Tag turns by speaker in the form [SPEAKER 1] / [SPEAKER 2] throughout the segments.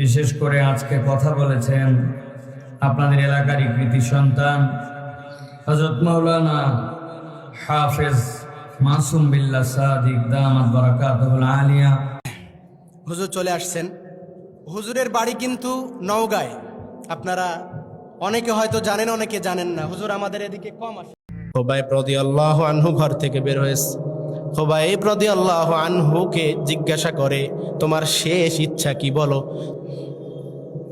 [SPEAKER 1] বিশেষ করে আজকে কথা বলেছেন আপনাদের এলাকারই কৃতি সন্তান হজরত মৌলানা হাফেজ মাসুম বিল্লা সাদিক দামাত বারাকাতুল আলিয়া।
[SPEAKER 2] হুজুর চলে আসছেন। হুজুরের বাড়ি কিন্তু নওগাঁয়। আপনারা অনেকে হয়তো জানেন অনেকে জানেন না। হুজুর আমাদের এদিকে কম আসে। খোবাই প্রদি আল্লাহ আনহু ঘর থেকে বের হয়েছে। খোবাই প্রদি আল্লাহ আনহুকে জিজ্ঞাসা করে তোমার শেষ ইচ্ছা কি বলো?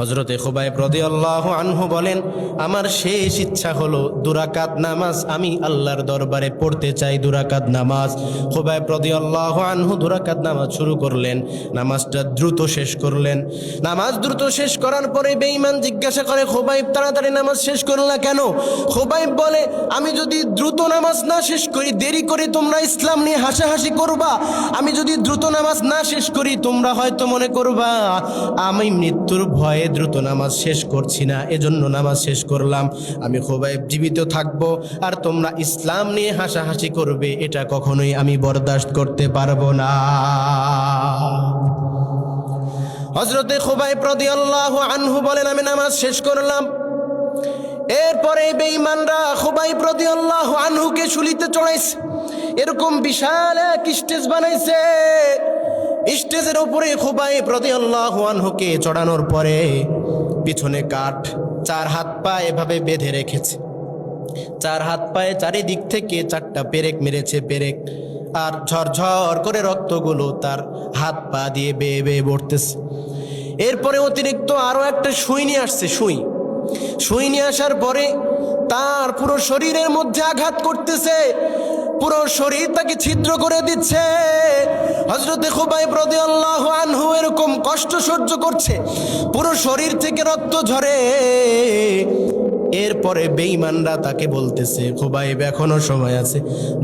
[SPEAKER 2] হজরতে খোবাই প্রদি আল্লাহ আনহু বলেন, আমার শেষ ইচ্ছা হলো দুরাকাত নামাজ। আমি আল্লাহর দরবারে পড়তে চাই দুরাকাত নামাজ। খোবাই প্রদি আল্লাহ আনহু দুরাকাত নামাজ শুরু করলেন, নামাজটা দ্রুত শেষ করলেন। নামাজ দ্রুত শেষ করার পরে বেঈমান জিজ্ঞাসা করে, খোবাইব, তাড়াতাড়ি নামাজ শেষ করলা কেন? খোবাইব বলে, আমি যদি দ্রুত নামাজ না শেষ করি, দেরি করে তোমরা ইসলাম নিয়ে হাসাহাসি করবা। আমি যদি দ্রুত নামাজ না শেষ করি, তোমরা হয়তো মনে করবা, আমি মৃত্যুর ভয়ে দ্রুত নামাজ শেষ করছি না, এজন্য নামাজ শেষ করলাম। আমি খোবাইব জীবিত থাকব, আর তোমরা ইসলাম নিয়ে হাসাহাসি করবে, এটা কখনোই আমি বরদাস্ত করতে পারব না। হজরতে খোবাই প্রদি আল্লাহ আনহু বলেন, আমি নামাজ শেষ করলাম। এরপরে বেঈমানরা খুবাই প্রতি আল্লাহ আনহুকে শুলিতে চড়াইছে। এরকম বিশাল এক স্টেজ বানাইছে। স্টেজের উপরে খুবাই প্রতি আল্লাহ আনহুকে চড়ানোর পরে পিছনে কাঠ চার হাত পা এভাবে বেঁধে রেখেছে। চার হাত পায়ে চারিদিক থেকে চারটা পেরেক মেরেছে পেরেক আর ঝরঝর করে রক্তগুলো তার হাত পা দিয়ে বেয়ে বেয়ে পড়তেছে। এরপরে অতিরিক্ত আরও একটা সুই নিয়ে আসছে, সুই। সুই নিয়ে আসার পরে তার পুরো শরীরের মধ্যে আঘাত করতেছে, পুরো শরীর তাকে ছিদ্র করে দিচ্ছে। হজরতে খুবাই প্রদে আল্লাহ আনহু এরকম কষ্ট সহ্য করছে, পুরো শরীর থেকে রক্ত ঝরে। এরপরে বেঈমানরা তাকে বলতেছে, খুবাইব, এখনও সময় আছে,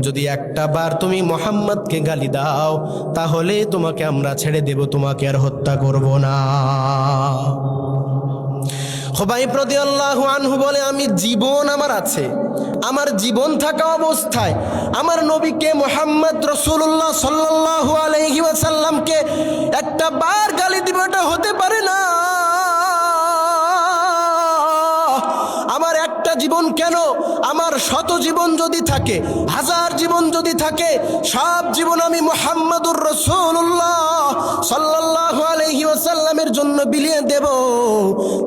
[SPEAKER 2] যদি একটা বার তুমি মোহাম্মদকে গালি দাও, তাহলে তোমাকে আমরা ছেড়ে দেব, তোমাকে আর হত্যা করব না। খোবাই প্রতি আল্লাহ আনহু বলে, আমি জীবন আমার আছে। আমার জীবন থাকা অবস্থায় আমার নবীকে মোহাম্মদ রসুল্লাহ সাল্লাহ আলহি ওয়াসাল্লামকে একটা বার গালি দিব, এটা হতে পারে না। আমার একটা জীবন কেন? আমার শত জীবন যদি থাকে, হাজার জীবন যদি থাকে, সব জীবন আমি মোহাম্মদুর সাল্লাহ আলহি ওসাল্লামের জন্য বিলিয়ে দেব।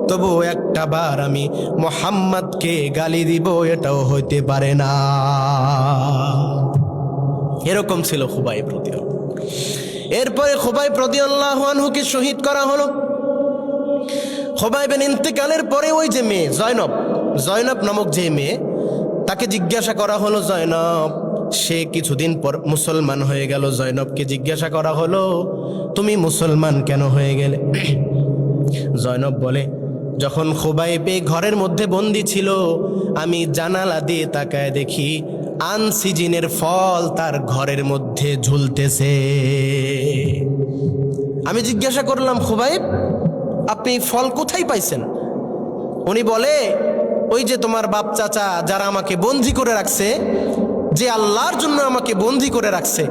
[SPEAKER 2] তবু একটা বার আমি মোহাম্মদকে গালি দিব, এটাও হইতে পারে না। এরকম ছিল খুবাই প্রতি এরপরে খুবাই আল্লাহকে শহীদ করা হলো। খোবাইবেন ইন্তেকালের পরে ওই যে মেয়ে জয়নব জয়নব নামক যে মেয়ে, তাকে জিজ্ঞাসা করা হলো, জয়নব সে কিছুদিন পর মুসলমান হয়ে গেল। জয়নবকে জিজ্ঞাসা করা হলো, তুমি মুসলমান কেন হয়ে গেলে? জয়নব বলে, যখন খোবাইবে ঘরের মধ্যে বন্দি ছিল, আমি জানালা দিয়ে তাকায় দেখি আনসিজিনের ফল তার ঘরের মধ্যে ঝুলতেছে। আমি জিজ্ঞাসা করলাম, খোবাইব, আপনি ফল কোথায় পাইছেন? উনি বলে, ওই যে তোমার বাপ চাচা, যারা আমাকে বন্দি করে রাখছে যে আল্লাহর জন্য আমাকে বন্দি করে রাখছে,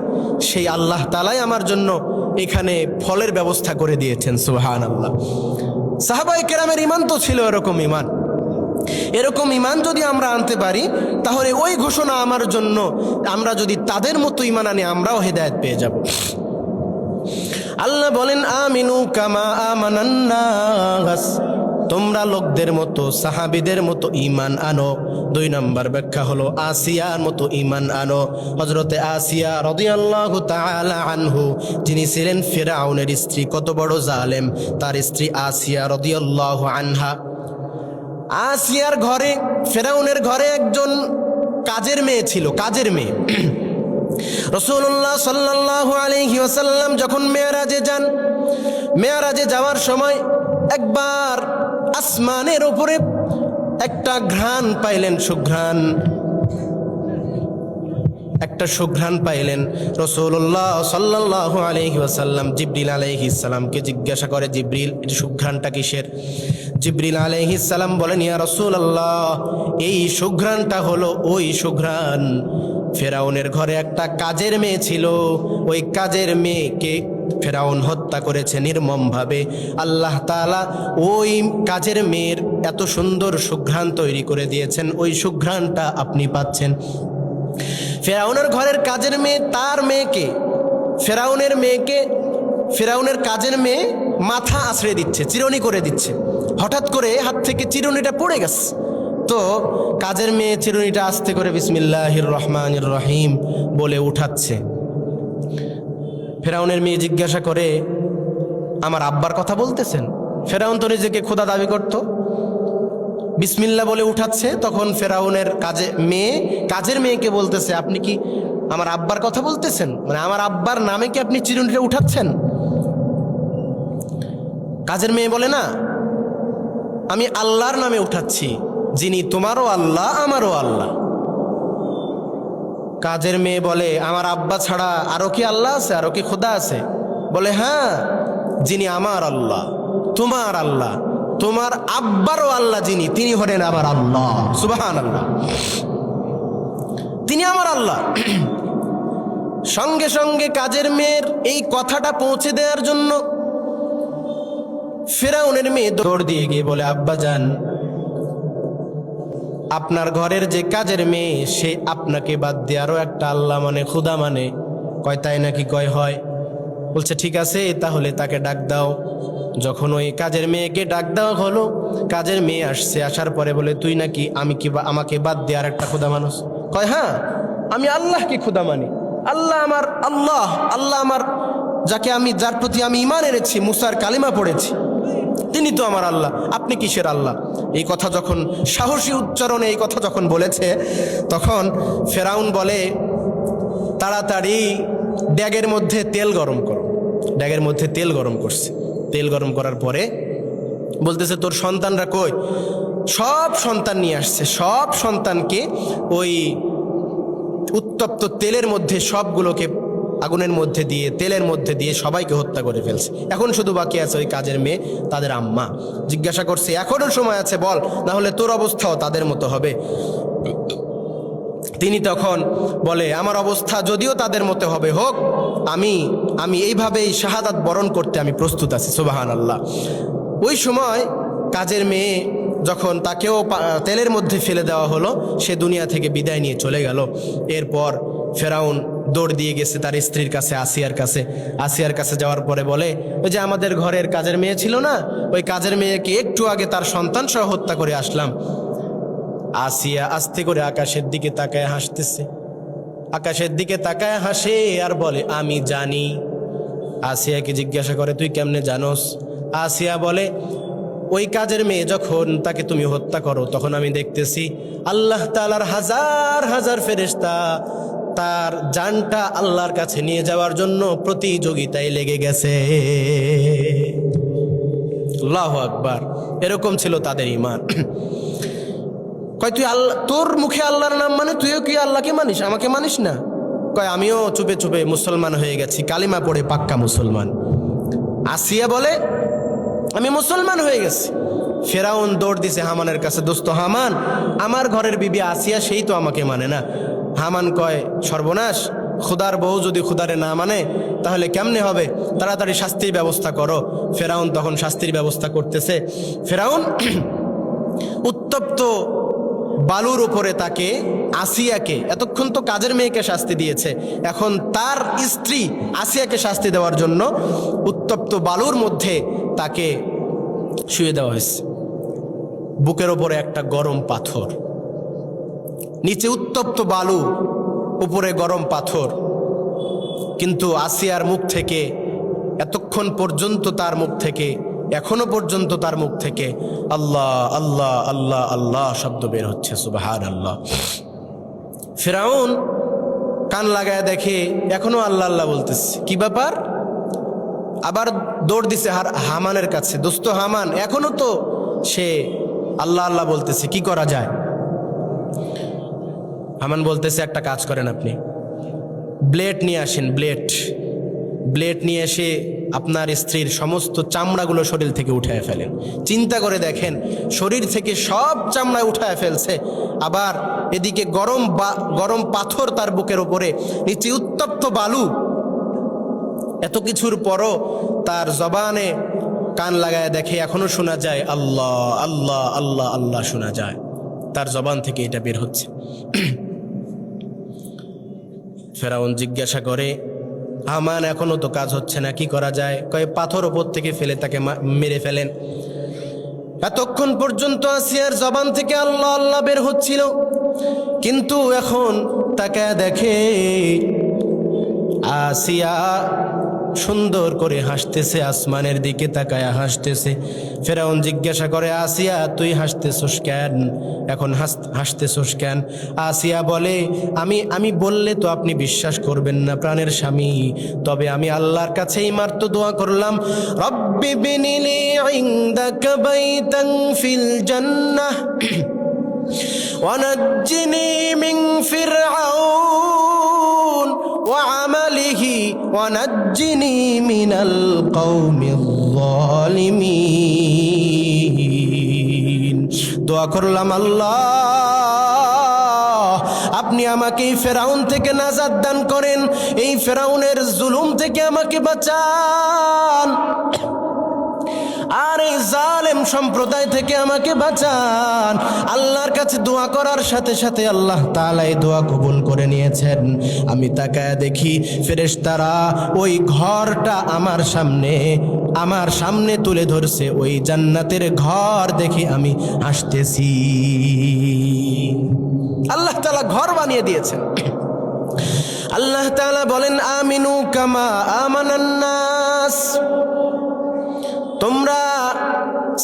[SPEAKER 2] সেই আল্লাহ তালাই আমার জন্য এখানে ফলের ব্যবস্থা করে দিয়েছেন সুহান আল্লাহ সাহাবাই কেরামের ইমান তো ছিল এরকম ইমান এরকম ইমান যদি আমরা আনতে পারি, তাহলে ওই ঘোষণা আমার জন্য, আমরা যদি তাদের মতো ইমান আনি, আমরাও হেদায়ত পেয়ে যাব। আল্লাহ বলেন, আমিনু কামা আমানান্নাস। তোমরা লোকদের মতো, সাহাবিদের মতো ইমান আনো। দুই নম্বর ব্যাখ্যা হলো, আসিয়ার মতো ইমান আনো। হজরতে আসিয়া রদিয়াল্লাহু তাআলা আনহু, যিনি ছিলেন ফেরাউনের স্ত্রী, কত বড় জালেম। তার স্ত্রী আসিয়া রদিয়াল্লাহু আনহা। আসিয়ার ঘরে, ফেরাউনের ঘরে একজন কাজের মেয়ে ছিল, কাজের মেয়ে। রসুল্লাহ সাল্লাহ আলহি ওসাল্লাম যখন মেয়ারাজে যান, মেয়ারাজে যাওয়ার সময় একবার আসমানের ওপরে একটা ঘ্রাণ পাইলেন, সুঘ্রাণ। একটা সুঘ্রাণ পাইলেন। রসুল্লাহ সাল্লাহ আলহি ওসাল্লাম জিব্রিল আলহি ইসাল্লামকে জিজ্ঞাসা করে, জিব্রিল এটি সুঘ্রাণটা কিসের? জিব্রিল আলহিসাল্লাম বলেন, ইয়া রসুল আল্লাহ এই সুঘ্রাণটা হলো ওই সুঘ্রাণ। ফেরাউনের ঘরে একটা কাজের মেয়ে ছিল। ওই কাজের মেয়েকে ফেরাউন হত্যা করেছে নির্মমভাবে। আল্লাহ তাআলা ওই কাজের মেয়ের এত সুন্দর সুঘ্রাণ তৈরি করে দিয়েছেন। ওই সুঘ্রাণটা আপনি পাচ্ছেন। ফেরাউনের ঘরের কাজের মেয়ে তার মেয়েকে, ফেরাউনের মেয়েকে, ফেরাউনের কাজের মেয়ে মাথা আশ্রয় দিচ্ছে, চিরনি করে দিচ্ছে। হঠাৎ করে হাত থেকে চিরুনিটা পড়ে গেছে। তো কাজের মেয়ে চিরুনিটা আস্তে করে বিসমিল্লাহির রহমানির রহিম বলে উঠাচ্ছে। ফেরাউনের মেয়ে জিজ্ঞাসা করে, আমার আব্বার কথা বলতেছেন? ফেরাউন তো নিজেকে খোদা দাবি করতো। বিসমিল্লা বলে উঠাচ্ছে, তখন ফেরাউনের কাজে, মেয়ে, কাজের মেয়েকে বলতেছে, আপনি কি আমার আব্বার কথা বলতেছেন? মানে আমার আব্বার নামে কি আপনি চিরুনিটা উঠাচ্ছেন? কাজের মেয়ে বলে, না আমি আল্লাহর নামে উঠাচ্ছি, যিনি তোমারও আল্লাহ, আমারও আল্লাহ। কাজের মেয়ে বলে, আমার আব্বা ছাড়া আরও কি আল্লাহ আছে? আরও কি খোদা আছে? বলে হ্যাঁ যিনি আমার আল্লাহ, তোমার আল্লাহ, তোমার আব্বারও আল্লাহ যিনি, তিনি হলেন আমার আল্লাহ। সুবাহান আল্লাহ তিনি আমার আল্লাহ। সঙ্গে সঙ্গে কাজের মেয়ের এই কথাটা পৌঁছে দেওয়ার জন্য ফেরাউনের মেয়ে দৌড় দিয়ে গিয়ে বলে, আব্বা যান। আপনার ঘরের যে কাজের মেয়ে, সে আপনাকে বাদ দিয়ে আরও একটা আল্লাহ মানে খুদা মানে। কয়, তাই নাকি? কয়, হয়। বলছে, ঠিক আছে, তাহলে তাকে ডাক দাও। যখন ওই কাজের মেয়েকে ডাক দেওয়া হলো, কাজের মেয়ে আসছে, আসার পরে বলে, তুই নাকি আমি কি আমাকে বাদ দিয়ে আর একটা খুদা মানুষ? কয় হ্যাঁ আমি আল্লাহকে খুদা মানি। আল্লাহ আমার আল্লাহ আল্লাহ আমার, যাকে আমি, যার প্রতি আমি ইমান এনেছি, মুসার কালিমা পড়েছি। তিনি তো আমার আল্লাহ, আপনি কিসের আল্লাহ? এই কথা যখন সাহসী উচ্চারণে এই কথা যখন বলেছে, তখন ফেরাউন বলে, তাড়াতাড়ি ড্যাগের মধ্যে তেল গরম করো। ড্যাগের মধ্যে তেল গরম করছে। তেল গরম করার পরে বলতেছে, তোর সন্তানরা কই? সব সন্তান নিয়ে আসছে। সব সন্তানকে ওই উত্তপ্ত তেলের মধ্যে সবগুলোকে আগুনের মধ্যে দিয়ে, তেলের মধ্যে দিয়ে সবাইকে হত্যা করে ফেলছে। এখন শুধু বাকি আছে ওই কাজের মেয়ে, তাদের আম্মা। জিজ্ঞাসা করছে, এখনও সময় আছে, বল না হলে তোর অবস্থাও তাদের মতো হবে। তিনি তখন বলে, আমার অবস্থা যদিও তাদের মতো হবে, হোক, আমি আমি এইভাবেই শাহাদাত বরণ করতে আমি প্রস্তুত আছি সুবাহান আল্লাহ ওই সময় কাজের মেয়ে যখন তাকেও তেলের মধ্যে ফেলে দেওয়া হলো, সে দুনিয়া থেকে বিদায় নিয়ে চলে গেল। এরপর ফেরাউন দৌড় দিয়ে গেছে তার স্ত্রীর কাছে, আসিয়ার কাছে। আসিয়ার কাছে যাওয়ার পরে বলে, ওই যে আমাদের ঘরের কাজের মেয়ে ছিল না, ওই কাজের মেয়েকে একটু আগে তার সন্তান সহ হত্যা করে আসলাম। আসিয়া আস্তে করে আকাশের দিকে তাকায় হাসতেছে। আকাশের দিকে তাকায় হাসে আর বলে, আমি জানি। আসিয়াকে জিজ্ঞাসা করে, তুই কেমনে জানোস? আসিয়া বলে, ওই কাজের মেয়ে যখন তাকে তুমি হত্যা করো, তখন আমি দেখতেছি আল্লাহ তালার হাজার হাজার ফেরেশতা তার জানটা আল্লাহর কাছে নিয়ে যাওয়ার জন্য প্রতিযোগিতায় লেগে গেছে। আল্লাহ আকবার। এরকম ছিল তাদের ইমান কয়, তুই আল্লাহ তোর মুখে আল্লাহর নাম মানে তুইও কি আল্লাহকে মানিস? আমাকে মানিস না? কয়, আমিও চুপে চুপে মুসলমান হয়ে গেছি। কালিমা পড়ে পাক্কা মুসলমান। আসিয়া বলে, আমি মুসলমান হয়ে গেছি। ফেরাউন দৌড় দিছে হামানের কাছে, দোস্ত হামান, আমার ঘরের বিবি আসিয়া সেই তো আমাকে মানে না। হামান কয়, সর্বনাশ, খুদার বউ যদি খুদারে না মানে তাহলে কেমনে হবে? তাড়াতাড়ি শাস্তির ব্যবস্থা করো। ফেরাউন তখন শাস্তির ব্যবস্থা করতেছে। ফেরাউন উত্তপ্ত বালুর উপরে তাকে, আসিয়াকে, এতক্ষণ তো কাজের মেয়েকে শাস্তি দিয়েছে। এখন তার স্ত্রী আসিয়াকে শাস্তি দেওয়ার জন্য উত্তপ্ত বালুর মধ্যে তাকে শুয়ে দেওয়া হয়েছে। বুকের ওপরে একটা গরম পাথর। নিচে উত্তপ্ত বালু, উপরে গরম পাথর। কিন্তু আসিয়ার মুখ থেকে, এতক্ষণ পর্যন্ত তার মুখ থেকে, এখনও পর্যন্ত তার মুখ থেকে আল্লাহ আল্লাহ আল্লাহ আল্লাহ শব্দ বের হচ্ছে সুবাহান আল্লাহ ফেরাউন কান লাগায় দেখে, এখনও আল্লাহ আল্লাহ বলতেছে, কি ব্যাপার? আবার দৌড় দিছে হার, হামানের কাছে, দোস্ত হামান, এখনও তো সে আল্লাহ আল্লাহ বলতেছে, কি করা যায়? হামান বলতেছে, একটা কাজ করেন আপনি। ব্লেড নিয়ে আসেন, ব্লেড। ব্লেড নিয়ে এসে আপনার স্ত্রীর সমস্ত চামড়াগুলো শরীর থেকে উঠায় ফেলেন। চিন্তা করে দেখেন, শরীর থেকে সব চামড়া উঠায় ফেলছে। আবার এদিকে গরম গরম পাথর তার বুকের ওপরে, নিচে উত্তপ্ত বালু। এত কিছুর পরও তার জবানে কান লাগায় দেখে, এখনও শোনা যায়, আল্লাহ আল্লাহ আল্লাহ আল্লাহ শোনা যায়। তার জবান থেকে এটা বের হচ্ছে। ফেরাউন জিজ্ঞাসা করে, আমান এখনও তো কাজ হচ্ছে না, কি করা যায়? কয়ে, পাথর ওপর থেকে ফেলে তাকে মেরে ফেলেন। এতক্ষণ পর্যন্ত আসিয়ার জবান থেকে আল্লাহ আল্লাহ বের হচ্ছিল। কিন্তু এখন তাকে দেখে, আসিয়া সুন্দর করে হাসতেছে আসমানের দিকে তাকায়া হাসতেছে ফেরাউন জিজ্ঞাসা করে আসিয়া তুই হাসতেছোস কেন এখন হাস- হাসতেছোস কেন আসিয়া বলে আমি আমি বললে তো আপনি বিশ্বাস করবেন না প্রাণের স্বামী তবে আমি আল্লাহর কাছেই মারত দোয়া করলাম রব্বি বিনিলি ইনদাকা বাইতান ফিল জান্নাহ ونجني من فرعون ونجني من القوم الظالمين দোয়া করলাম আল্লাহ আপনি আমাকে এই ফেরাউন থেকে নাজাদ দান করেন এই ফেরাউনের জুলুম থেকে আমাকে বাঁচান আর এই জালেম সম্প্রদায় থেকে আমাকে বাঁচান। আল্লাহর কাছে দোয়া করার সাথে সাথে আল্লাহ তাআলা এই দোয়া কবুল করে নিয়েছেন। আমি তাকায় দেখি ফেরেশতারা ওই ঘরটা আমার সামনে আমার সামনে তুলে ধরছে। ওই জান্নাতের ঘর দেখে আমি হাসতেছি। আল্লাহ তালা ঘর বানিয়ে দিয়েছেন। আল্লাহ তালা বলেন, আমিনু কামা আমানান্নাস। তোমরা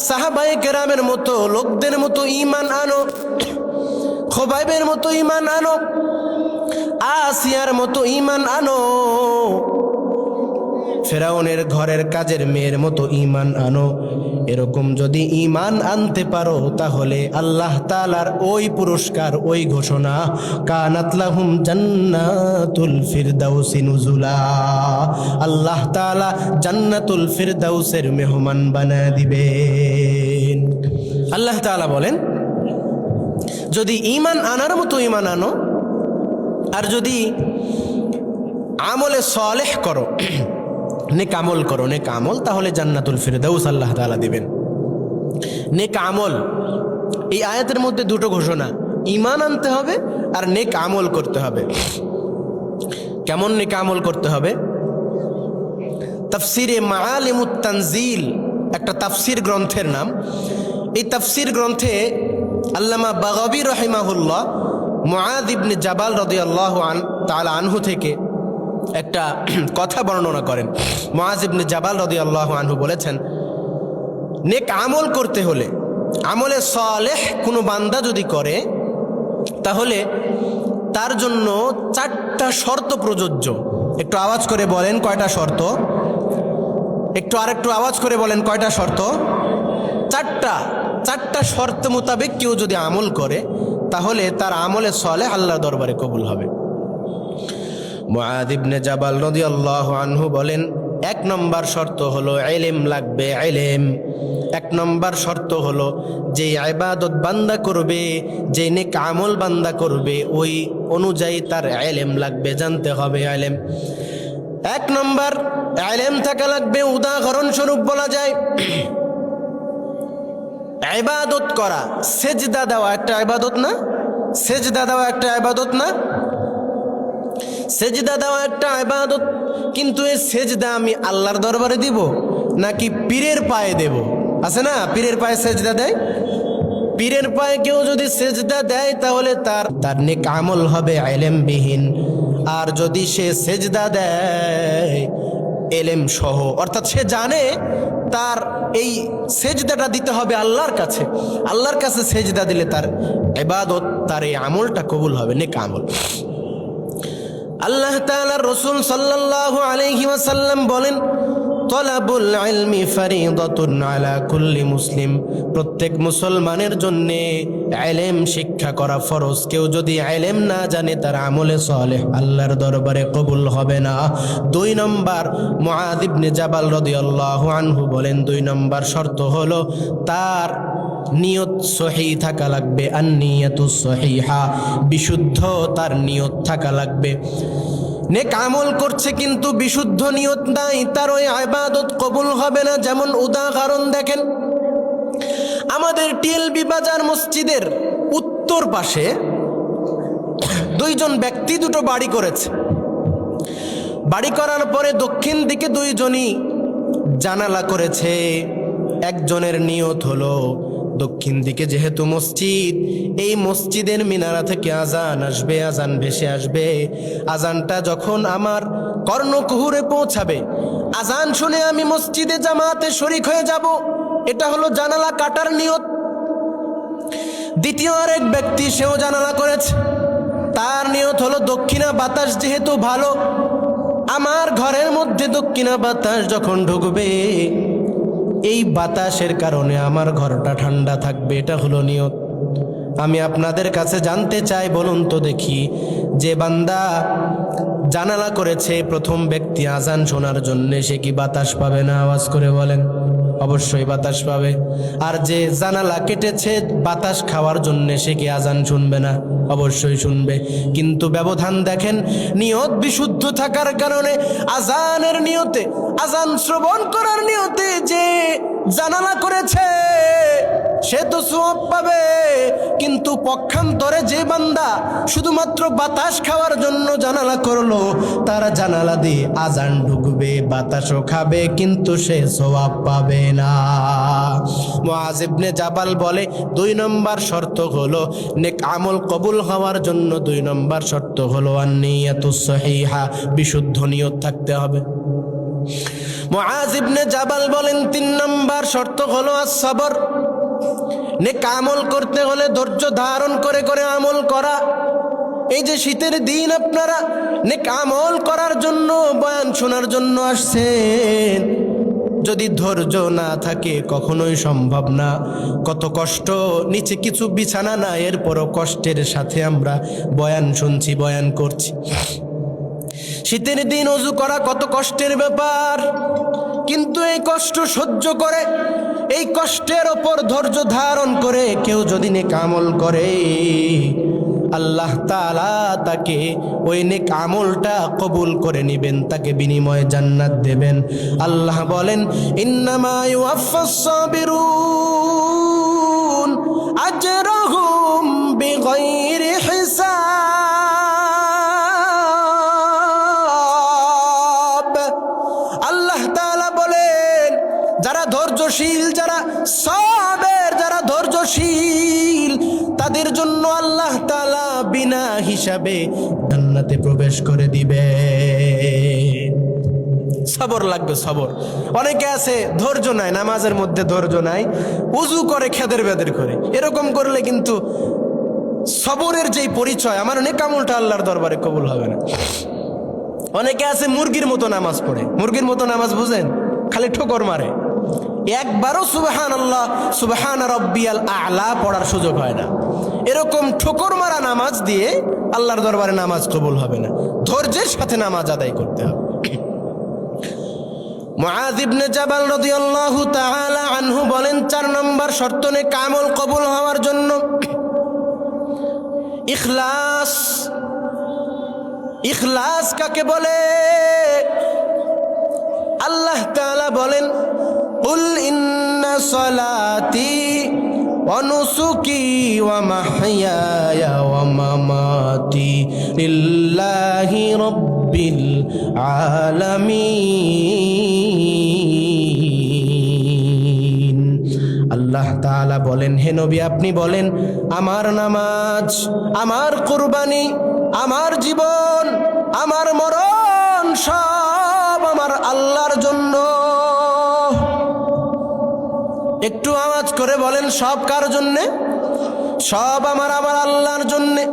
[SPEAKER 2] সাহাবাই গ্রামের মতো, লোকদের মতো ইমান আনো, খোবাইবের মতো ইমান আনো, আসিয়ার মতো ইমান আনো, ফেরাউনের ঘরের কাজের মেয়ের মতো ইমান আনো। এরকম যদি ইমান আনতে পারো, তাহলে আল্লাহ তালার ওই পুরস্কার, ওই ঘোষণা কানাতলাহুম জান্নাতুল ফিরদাউসি নুজুলা। আল্লাহ তাআলা জান্নাতুল ফিরদাউসের মেহমান বানা দিবেন। আল্লাহ তাআলা বলেন, যদি ইমান আনার মতো ইমান আনো, আর যদি আমলে সলেহ করো নেক আমল করো, নেক আমল, তাহলে জান্নাতুল ফিরদাউস আল্লাহ তালা দিবেন। নেক আমল, এই আয়াতের মধ্যে দুটো ঘোষণা ইমান আনতে হবে আর নেক আমল করতে হবে। কেমন নেক আমল করতে হবে? তাফসিরে মাআলিমুত তানজিল, একটা তাফসির গ্রন্থের নাম। এই তাফসির গ্রন্থে আল্লামা বাগাবি রহিমাহুল্লাহ মুআদ ইবনে জাবাল রাদিয়াল্লাহু আন, তাআলা আনহু থেকে একটা কথা বর্ণনা করেন। মুআজ জাবাল রদি আল্লাহ আনহু বলেছেন, নেক আমল করতে হলে, আমলে সালেহ কোনো বান্দা যদি করে, তাহলে তার জন্য চারটা শর্ত প্রযোজ্য। একটু আওয়াজ করে বলেন কয়টা শর্ত? একটু আরেকটু আওয়াজ করে বলেন কয়টা শর্ত? চারটা চারটা শর্ত মোতাবেক কেউ যদি আমল করে, তাহলে তার আমলে সলে আল্লাহর দরবারে কবুল হবে। মুআদ ইবনে জাবাল রাদিয়াল্লাহু আনহু বলেন, এক নম্বর শর্ত হলো এলেম লাগবে এলেম এক নম্বর শর্ত হলো যে ইবাদত বান্দা করবে যে নেক আমল বান্দা করবে, ওই অনুযায়ী তার এলেম লাগবে, জানতে হবে এলেম এক নম্বর এলেম থাকা লাগবে উদাহরণ স্বরূপ বলা যায়, ইবাদত করা, সেজদা দেওয়া একটা ইবাদত না? সেজদা দেওয়া একটা ইবাদত না? সেজদা দেওয়া একটা ইবাদত, কিন্তু এই সেজদা আমি আল্লাহর দরবারে দিব নাকি পীরের পায়ে দেব? আছে না? পীরের পায়ে সেজদা দেয়? পীরের পায়ে কেউ যদি সেজদা দেয়, তাহলে তার তার নেক আমল হবে বিহীন আর যদি সে সেজদা দেয়, এলেম সহ, অর্থাৎ সে জানে তার এই সেজদাটা দিতে হবে আল্লাহর কাছে। আল্লাহর কাছে সেজদা দিলে তার এবাদত তার এই আমলটা কবুল হবে, নেক আমল। আল্লাহ তাআলা রসুল সাল্লাল্লাহু আলাইহি ওয়াসাল্লাম বলেন, তলাবুল ইলমি ফারিদাতুন আলা কুল্লি মুসলিম। প্রত্যেক মুসলমানের জন্য এলেম শিক্ষা করা ফরজ। কেউ যদি এলেম না জানে, তার আমলে সলেহ আল্লাহর দরবারে কবুল হবে না। দুই নম্বর, মুআদ ইবনে জাবাল রাদিয়াল্লাহু আনহু বলেন, দুই নম্বর শর্ত হলো, তার নিয়ত সহি থাকা লাগবে। আর নিয়তু সহিহা, বিশুদ্ধ তার নিয়ত থাকা লাগবে। নেক আমল করছে কিন্তু বিশুদ্ধ নিয়ত নাই, তার ওই আবাদত কবুল হবে না, যেমন উদাহরণ দেখেন। আমাদের টিএলবি বাজার মসজিদের উত্তর পাশে দুইজন ব্যক্তি দুটো বাড়ি করেছে। বাড়ি করার পরে দক্ষিণ দিকে দুইজনই জানালা করেছে। একজনের নিয়ত হলো দক্ষিণ দিকে যেহেতু মসজিদ, এই মসজিদের মিনারা থেকে আজান আসবে, আজান ভেসে আসবে। আজানটা যখন আমার কর্ণকুহুরে পৌঁছাবে, আজান শুনে আমি মসজিদে জামাতে শরিক হয়ে যাব। এটা হলো জানালা কাটার নিয়ত। দ্বিতীয় আরেক ব্যক্তি সেও জানালা করেছে। তার নিয়ত হলো দক্ষিণা বাতাস যেহেতু ভালো, আমার ঘরের মধ্যে দক্ষিণা বাতাস যখন ঢুকবে এই বাতাসের কারণে আমার ঘরটা ঠান্ডা থাকবে, এটা হলো নিয়ত। আমি আপনাদের কাছে জানতে চাই, বলুন তো দেখি, যে বান্দা জানালা করেছে, প্রথম ব্যক্তি আজান শোনার জন্যে, সে কি বাতাস পাবে না? আওয়াজ করে বলেন। অবশ্যই বাতাস পাবে। আর যে জানালা কেটেছে বাতাস খাওয়ার জন্যে, সে কি আজান শুনবে না? অবশ্যই শুনবে। কিন্তু ব্যবধান দেখেন, নিয়ত বিশুদ্ধ থাকার কারণে আজানের নিয়তে, আজান শ্রবণ করার নিয়তে যে জানালা করেছে সে তো সোয়াব পাবে। কিন্তু পক্ষান্তরে যে বান্দা শুধুমাত্র বাতাস খাওয়ার জন্য জানালা করল, তারা জানালা দিয়ে আজান ঢুকবে, বাতাসও খাবে, কিন্তু সে সোয়াব পাবে না। মুআজিবনে জাবাল বলে, দুই নম্বর শর্ত হলো, নেক আমল কবুল হওয়ার জন্য দুই নম্বর শর্ত হলো আন্নিয়াতুস সহিহা, বিশুদ্ধ নিয়ত থাকতে হবে। মুআজ ইবনে জাবাল বলেন, তিন নম্বর শর্ত হলো সবর নেক আমল করতে হলে ধৈর্য ধারণ করে করে আমল করা। এই যে শীতের দিন আপনারা নেক আমল করার জন্য, বয়ান শোনার জন্য আসছেন। যদি ধৈর্য না থাকে কখনোই সম্ভব না। কত কষ্ট, নিচে কিছু বিছানা না এরপরও কষ্টের সাথে আমরা বয়ান শুনছি, বয়ান করছি। শীতের দিন অজু করা কত কষ্টের ব্যাপার। কিন্তু এই কষ্ট সহ্য করে এই কষ্টের ওপর ধৈর্য ধারণ করে কেউ যদি নেক আমল করে, আল্লাহ তালা তাকে ওই নেক আমলটা কবুল করে নেবেন, তাকে বিনিময়ে জান্নাত দেবেন। আল্লাহ বলেন, ইন্নামা ইউয়াফাস সাবিরুন আজরাহুম বিগাইরি হিসাব। ধৈর্যশীল যারা সবের, যারা ধৈর্যশীল, তাদের জন্য আল্লাহ তালা বিনা হিসাবে জান্নাতে প্রবেশ করে দিবে সবর লাগবে, সবর। অনেকে আছে, ধৈর্য নাই, নামাজের মধ্যে ধৈর্য নাই, উজু করে, খেদের বেদের করে। এরকম করলে কিন্তু সবরের যেই পরিচয়, আমার অনেক আমলটা আল্লাহর দরবারে কবুল হবে না। অনেকে আছে, মুরগির মতো নামাজ পড়ে। মুরগির মতো নামাজ বুঝেন? খালি ঠোকর মারে। একবারও সুবাহান আল্লাহ সুবাহান রব্বিয়াল আলা পড়ার সুযোগ হয় না। এরকম ঠোকর মারা নামাজ দিয়ে আল্লাহর দরবারে নামাজ কবুল হবে না। ধৈর্যের সাথে নামাজ আদায় করতে হবে। আনহু বলেন, চার নম্বর কামল কবুল হওয়ার জন্য। ইখলাস কাকে বলে? আল্লাহ বলেন কুল ইন্না সলাতি ونسكي ومحياي ومماتي لله رب العالمين আল্লাহ তাআলা বলেন হে নবী আপনি বলেন আমার নামাজ আমার কুরবানি আমার জীবন আমার মরণ সব আমার আল্লাহর জন্য একটু আওয়াজ করে বলেন, সব কার জন্যে? সব আমার আমার আল্লাহর জন্যে।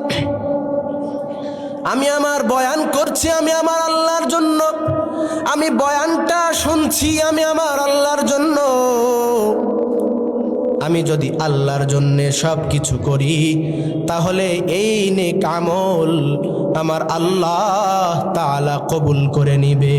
[SPEAKER 2] আমি আমার বয়ান করছি, আমি আমার আল্লাহর জন্য। আমি বয়ানটা শুনছি, আমি আমার আল্লাহর জন্য। আমি যদি আল্লাহর জন্য সব কিছু করি, তাহলে এই নে কামল আমার আল্লাহ তাআলা কবুল করে নিবে।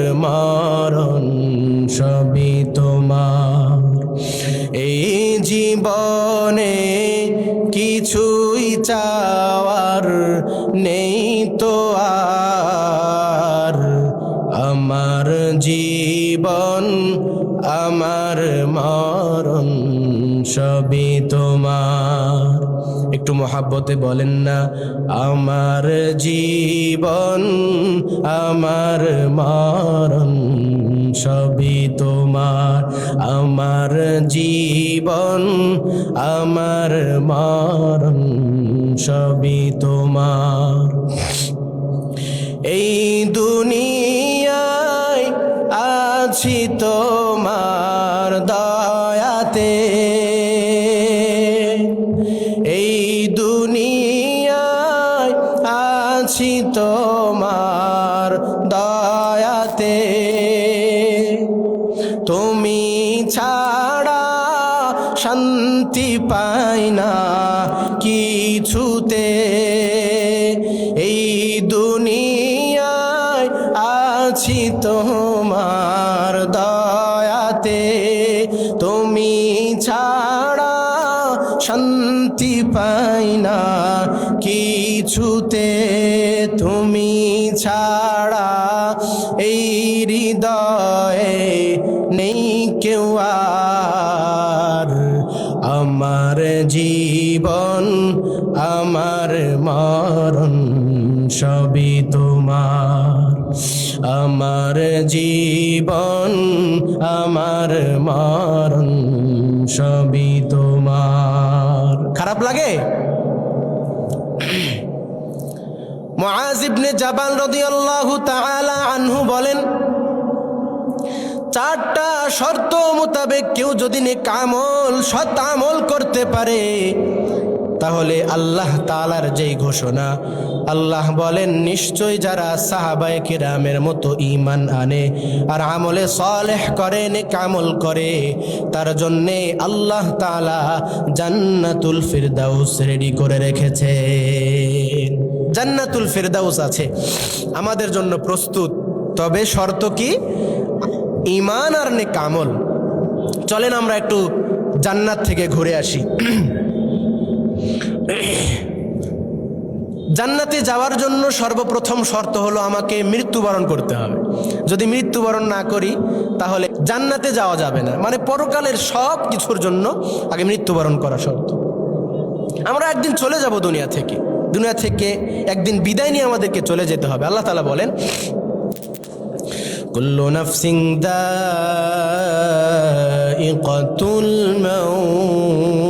[SPEAKER 2] একটু মহাব্বতে বলেন না, আমার জীবন, আমার মারণ সবই তোমার। আমার জীবন, আমার মারণ সবই তোমার। এই দুনিয়ায় আছি তোমার দয়াতে ছাড়া এই হৃদয়ে নেই কেউ আর। আমার জীবন, আমার মরণ সবই তোমার। আমার জীবন, আমার মরণ সবই তোমার। খারাপ লাগে? মুআজ ইবনে জাবাল রাদিয়াল্লাহু তাআলা আনহু বলেন, চারটা শর্ত মোতাবেক কেউ যদি নেক আমল, সৎ আমল করতে পারে, তাহলে আল্লাহ তালার যেই ঘোষণা, আল্লাহ বলেন নিশ্চয় যারা সাহাবায়ে কিরামের মতো ইমান আনে আর আমলে সলেহ করে, নেক আমল করে, তার জন্যে আল্লাহ তালা জান্নাতুল ফিরদাউস রেডি করে রেখেছে। জান্নাতুল ফেরদাউস আছে। আমাদের জন্য প্রস্তুত। তবে শর্ত কি? ইমান আর নেক আমল। চলেন আমরা একটু জান্নাত থেকে ঘুরে আসি। জান্নাতে যাওয়ার জন্য সর্বপ্রথম শর্ত হলো আমাকে মৃত্যুবরণ করতে হবে। যদি মৃত্যুবরণ না করি, তাহলে জান্নাতে যাওয়া যাবে না। মানে পরকালের সব কিছুর জন্য আগে মৃত্যুবরণ করা শর্ত। আমরা একদিন চলে যাব দুনিয়া থেকে। দুনিয়া থেকে একদিন বিদায় নিয়ে আমাদেরকে চলে যেতে হবে। আল্লাহ তালা বলেন, কুল্লু দা দাইকাতুল মাউত।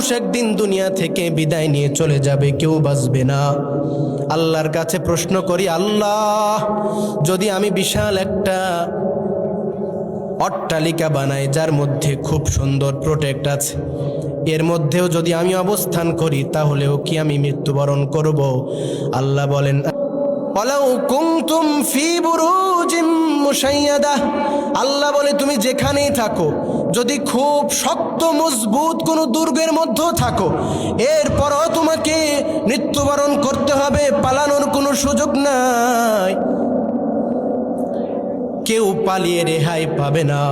[SPEAKER 2] মানুষ একদিন দুনিয়া থেকে বিদায় নিয়ে চলে যাবে, কেউ বাঁচবে না। আল্লাহর কাছে প্রশ্ন করি, আল্লাহ, যদি আমি বিশাল একটা অট্টালিকা বানাই, যার মধ্যে খুব সুন্দর প্রোটেক্ট আছে, এর মধ্যেও যদি আমি অবস্থান করি, তাহলেও কি আমি মৃত্যুবরণ করব? আল্লাহ বলেন আল্লাহ বলে, তুমি যেখানেই থাকো, যদি খুব শক্ত মজবুত কোনো দুর্গের মধ্যেও থাকো, এরপরও তোমাকে মৃত্যুবরণ করতে হবে, পালানোর কোনো সুযোগ নাই। কেউ পালিয়ে রেহাই পাবে না।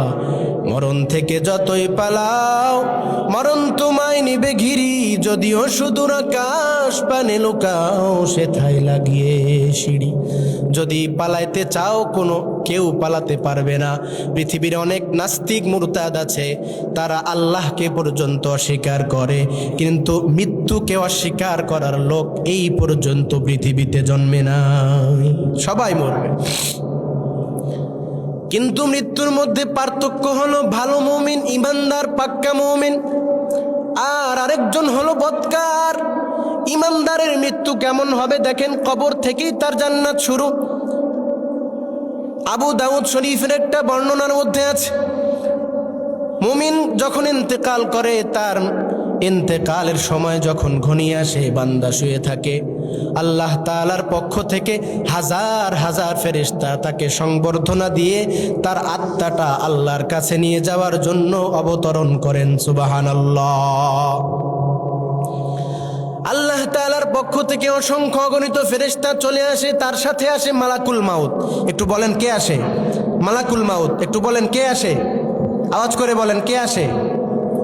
[SPEAKER 2] মরণ থেকে যতই পালাও, মরণ তোমায় নিবে ঘিরি, যদিও সুদূর আকাশ পানে লুকাও, সেথায় লাগিয়ে সিঁড়ি। যদি পালাইতে চাও, কোনো কেউ পালাতে পারবে না। পৃথিবীর অনেক নাস্তিক মুরতাদ আছে, তারা আল্লাহকে পর্যন্ত অস্বীকার করে। কিন্তু মৃত্যুকে অস্বীকার করার লোক এই পর্যন্ত পৃথিবীতে জন্মে নাই। সবাই মরবে। কিন্তু মৃত্যুর মধ্যে পার্থক্য হলো ভালো মমিন, ইমানদার, পাক্কা মমিন। আর আরেকজন হলো বৎকার। ইমানদারের মৃত্যু কেমন হবে দেখেন, কবর থেকেই তার জান্নাত শুরু। আবু দাউদ শরীফের একটা বর্ণনার মধ্যে আছে। মুমিন যখন ইন্তেকাল করে, তার ইন্তেকালের সময় যখন ঘনিয়ে আসে, বান্দা শুয়ে থাকে। আল্লাহ তাআলার পক্ষ থেকে হাজার হাজার ফেরেশতা তাকে সংবর্ধনা দিয়ে তার আত্মাটা আল্লাহর কাছে নিয়ে যাওয়ার জন্য অবতরণ করেন সুবাহান আল্লাহ তাআলার পক্ষ থেকে অসংখ্য অগণিত ফেরেশতা চলে আসে, তার সাথে আসে মালাকুল মাউত। একটু বলেন কে আসে? মালাকুল মাউত, একটু বলেন কে আসে? আওয়াজ করে বলেন কে আসে?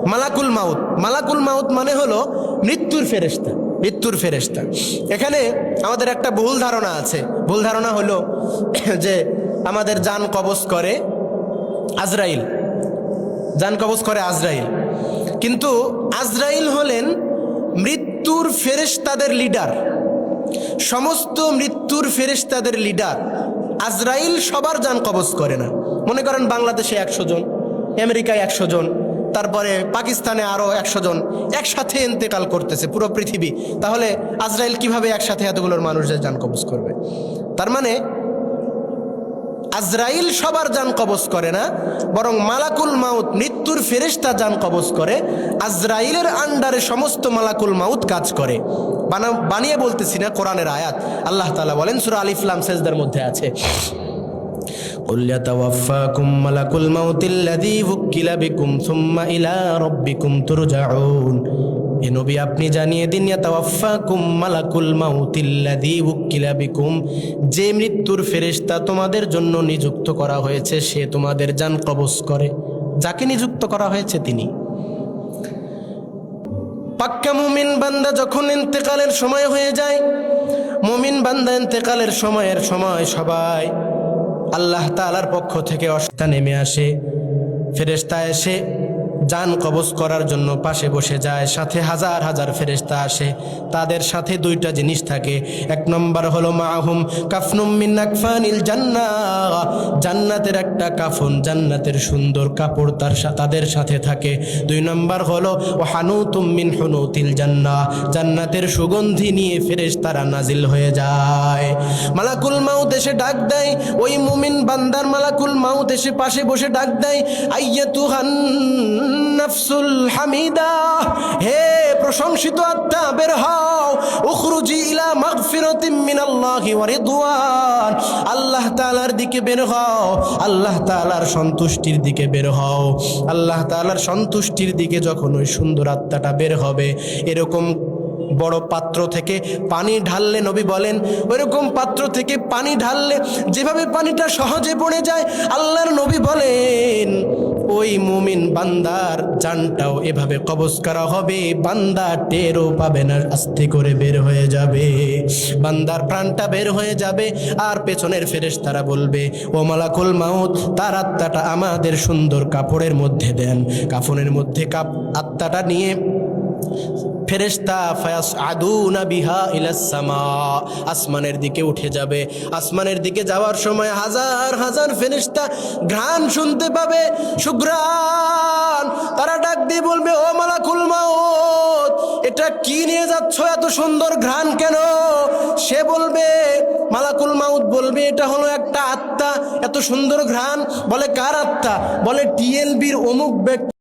[SPEAKER 2] মালাকুল মাউত। মালাকুল মাউত মানে হলো মৃত্যুর ফেরেশতা মৃত্যুর ফেরেশতা। এখানে আমাদের একটা ভুল ধারণা আছে। ভুল ধারণা হলো যে আমাদের যান কবজ করে আজরাইল। যান কবজ করে আজরাইল। কিন্তু আজরাইল হলেন মৃত্যুর ফেরেশতাদের লিডার। সমস্ত মৃত্যুর ফেরেশতাদের লিডার। আজরাইল সবার যান কবজ করে না। মনে করেন বাংলাদেশে একশো জন, আমেরিকায় একশো জন তারপরে পাকিস্তানে আরও একশো জন একসাথে ইন্তেকাল করতেছে পুরো পৃথিবী। তাহলে আজরাইল কীভাবে একসাথে এতগুলোর মানুষদের যান কবজ করবে? তার মানে আজরাইল সবার যান কবজ করে না, বরং মালাকুল মাউত, মৃত্যুর ফেরেশতা যান কবজ করে, আজরাইলের আন্ডারে সমস্ত মালাকুল মাউত কাজ করে। বানা বানিয়ে বলতেছি না কোরআনের আয়াত। আল্লাহ তালা বলেন, সূরা আলিফলাম সেজদার মধ্যে আছে। সুম্মা ইলা আপনি জানিয়ে দিন যে মৃত্যুর ফেরেশতা তোমাদের জন্য নিযুক্ত করা হয়েছে, সে তোমাদের যান কবজ করে। যাকে নিযুক্ত করা হয়েছে তিনি। পাক্কা মুমিন বান্দা যখন ইন্তেকালের সময় হয়ে যায়, মুমিন বান্দা ইন্তেকালের সময়ের সময় সবাই আল্লাহ তালার পক্ষ থেকে অস্তা নেমে আসে। ফেরেস্তা এসে যান কবজ করার জন্য পাশে বসে যায়। সাথে হাজার হাজার ফেরেশতা আসে। তাদের সাথে দুইটা জিনিস থাকে। এক নম্বর হলো মাহুম কাফনুম মিন আকফানিল জান্নাহ। জান্নাতের একটা কাফন, জান্নাতের সুন্দর কাপড় তার তাদের সাথে থাকে। দুই নম্বর হলো হানুতুম মিন হুনুতিল জান্নাহ। জান্নাতের সুগন্ধি নিয়ে ফেরেশতারা নাজিল হয়ে যায়। মালাকুল মাউত এসে ডাক দেয়। ওই মুমিন বান্দার মালাকুল মাউত এসে পাশে বসে ডাক দেয়। আইয়াতুহান নাফসুল হামিদা। হে প্রশংসিত আত্মা, বের হও। উখরুজি ইলা মাগফিরাতিম মিনাল্লাহি ওয়া রিদওয়ান। আল্লাহ তাআলার দিকে বের হও। আল্লাহ তাআলার সন্তুষ্টির দিকে বের হও। আল্লাহ তাআলার সন্তুষ্টির দিকে যখন ওই সুন্দর আত্মাটা বের হবে, এরকম বড় পাত্র থেকে পানি ঢাললে নবী বলেন, ওইরকম পাত্র থেকে পানি ঢাললে যেভাবে পানিটা সহজে পড়ে যায়, আল্লাহর নবী বলেন ওই মুমিন বান্দার জানটাও এভাবে কবজ করা হবে। বান্দা টেরও পাবে না, আস্তে করে বের হয়ে যাবে। বান্দার প্রাণটা বের হয়ে যাবে, আর পেছনের ফেরেশ তারা বলবে, ও মালাকুল মাউত, তার আত্মাটা আমাদের সুন্দর কাপড়ের মধ্যে দেন। কাফনের মধ্যে কাপ আত্মাটা নিয়ে ফেরেশতা ফায়াস আদুনা বিহা ইলাসামা আসমানের দিকে উঠে যাবে। আসমানের দিকে যাওয়ার সময় হাজার হাজার ফেরেশতা ঘ্রাণ শুনতে পাবে। সুগ্রাণ তারা ডাক দিয়ে বলবে, ও মালা মালাকুল মাউত, এটা কি নিয়ে যাচ্ছ এত সুন্দর ঘ্রাণ কেন? সে বলবে, মালাকুল মাউত বলবে, এটা হলো একটা আত্মা, এত সুন্দর ঘ্রাণ। বলে, কার আত্মা? বলে টিএলবির অমুক ব্যক্তি